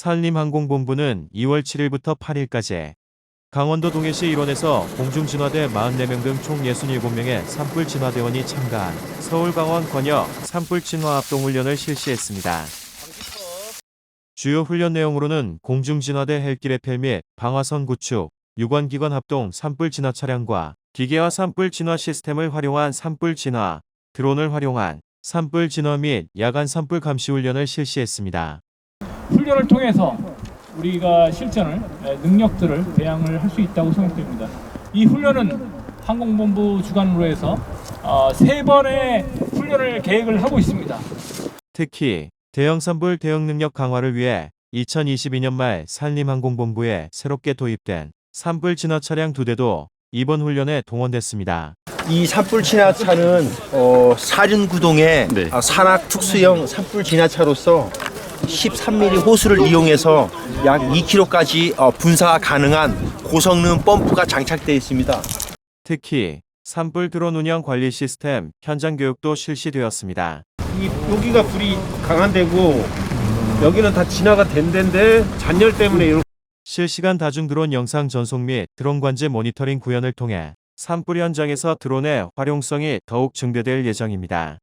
산림항공본부는 2월 7일부터 8일까지 강원도 동해시 일원에서 공중진화대 44명 등 총 67명의 산불 진화대원이 참가한 서울 강원 권역 산불 진화 합동훈련을 실시했습니다. 주요 훈련 내용으로는 공중진화대 헬기 레펠 및 방화선 구축, 유관기관 합동 산불 진화 차량과 기계화 산불 진화 시스템을 활용한 산불 진화, 드론을 활용한 산불 진화 및 야간 산불 감시 훈련을 실시했습니다. 훈련을 통해서 우리가 실전을 에, 능력들을 배양을 할 수 있다고 생각됩니다. 이 훈련은 항공본부 주관으로 해서 어, 세 번의 훈련을 계획을 하고 있습니다. 특히 대형 산불 대응 능력 강화를 위해 2022년 말 산림항공본부에 새롭게 도입된 산불 진화 차량 두 대도 이번 훈련에 동원됐습니다. 이 산불 진화차는 어, 사륜구동의 네. 아, 산악 특수형 산불 진화차로서 13mm 호수를 이용해서 약 2km까지 어, 분사가 가능한 고성능 펌프가 장착되어 있습니다. 특히 산불 드론 운영 관리 시스템 현장 교육도 실시되었습니다. 이 여기가 불이 강한 데고 여기는 다 진화가 된 데인데 잔열 때문에 이런 실시간 다중 드론 영상 전송 및 드론 관제 모니터링 구현을 통해 산불 현장에서 드론의 활용성이 더욱 증대될 예정입니다.